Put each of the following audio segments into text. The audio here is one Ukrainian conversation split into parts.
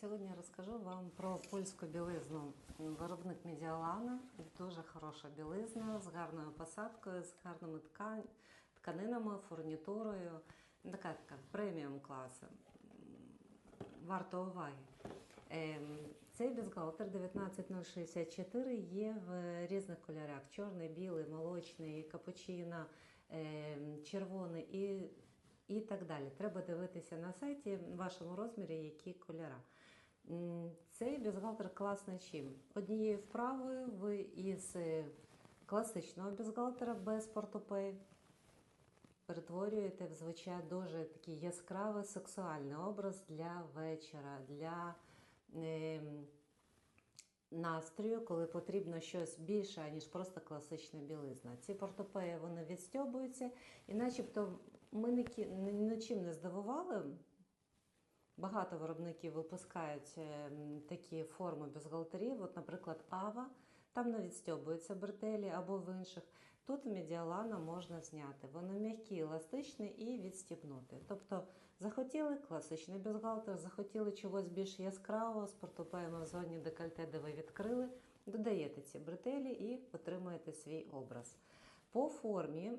Сьогодні розкажу вам про польську білизну. Виробник Медіалана. Дуже хороша білизна з гарною посадкою, з гарними тканинами, фурнітурою. Така така преміум класу. Варто уваги. Ем, Цей бюстгальтер 19064 є в різних кольорах: чорний, білий, молочний, капучино, ем, червоний і, і так далі. Треба дивитися на сайті в вашому розмірі, які кольори. Цей бюстгальтер класний чим? Однією вправою ви із е, класичного бюстгальтера без портупей перетворюєте в звичайно дуже такий яскравий сексуальний образ для вечора, для ем, настрою, коли потрібно щось більше, ніж просто класична білизна. Ці портупеї вони відстьобуються, і начебто ми ні, нічим не здивували. Багато виробників випускають ем, такі форми бюстгальтерів. От, наприклад, Ава, там не відстьобуються бретелі або в інших. Тут медіалана можна зняти. Воно м'які, еластичне і відстібнути. Тобто захотіли класичний бюстгальтер, захотіли чогось більш яскравого з портупеями в зоні декольте, де ви відкрили, додаєте ці бретелі і отримуєте свій образ. По формі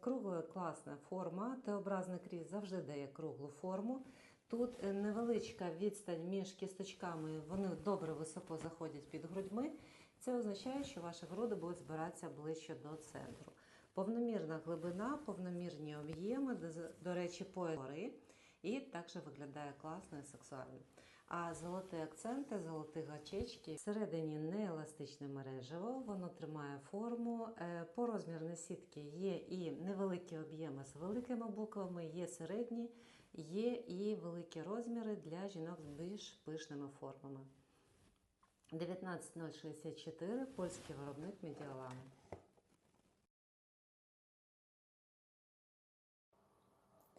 кругла класна форма, Т-образний кріс завжди дає круглу форму. Тут е, невеличка відстань між кісточками, вони добре високо заходять під грудьми. Це означає, що ваші груди будуть збиратися ближче до центру. Повномірна глибина, повномірні об'єми, до речі, пояри, і також виглядає класно і сексуально. А золоті акценти, золоті гачечки всередині не еластичне мережево, воно тримає форму. Е, По розмірній сітки є і невеликі об'єми з великими буквами, є середні, є і великі розміри для жінок з більш пишними формами. 19064 польський виробник Медіалана.